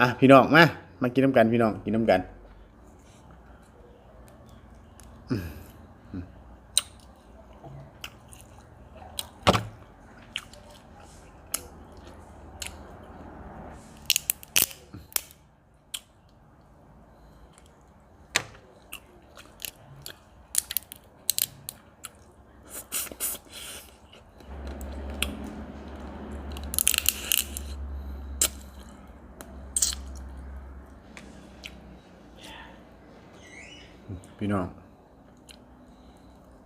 อะพี่น้องมา มากินน้ำกันพี่น้องกินน้ำกัน พี่น้อง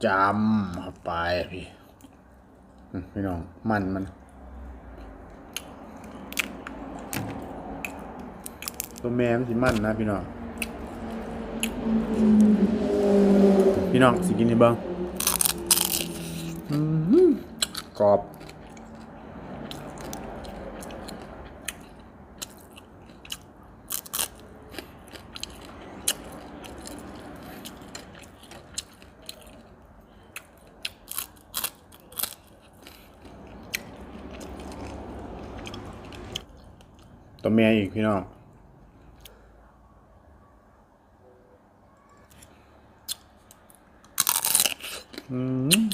จำเข้าไปพี่พี่น้องมันมันตัวแม่มันสิมันนะพี่น้องพี่น้องสิกินให้เบิ่งกรอบ ตัวแม่อีกพี่น้อง อืม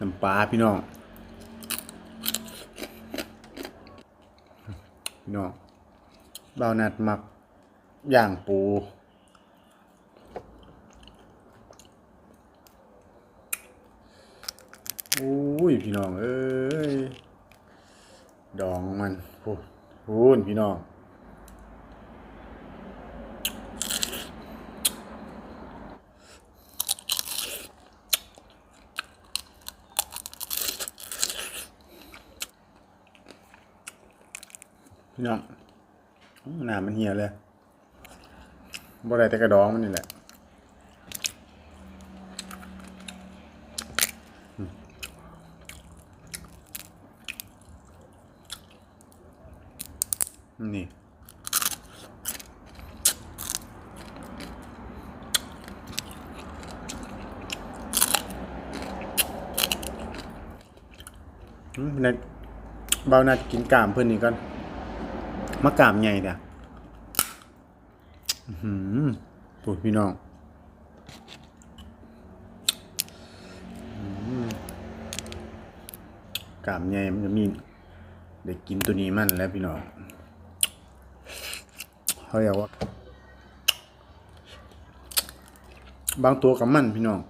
น้ำปลาพี่น้อง พี่น้องเบานัดมักย่างปู อุ้ยพี่น้องเอ้ยดองมันพูดพูนพี่น้องพี่น้องอื้อน้ำมันเหี่ยวเลยบ่ได้แต่กระดองมันนี่แหละ นี่อืมนัดเบานัดกินกามเพื่อนนี่ก่อนมะกามใหญ่จ้ะอื้อหือปูดพี่น้องกามใหญ่มันจะมีเด็กกินตัวนี้มันแล้วพี่น้อง เขาเรียกว่า บางตัวกับมันพี่น้อง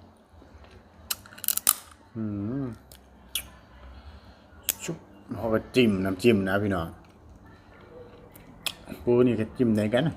อืมชุบเขาก็จิ้มน้ำจิ้มนะพี่น้องปูนี่ก็จิ้มไหนกันนะ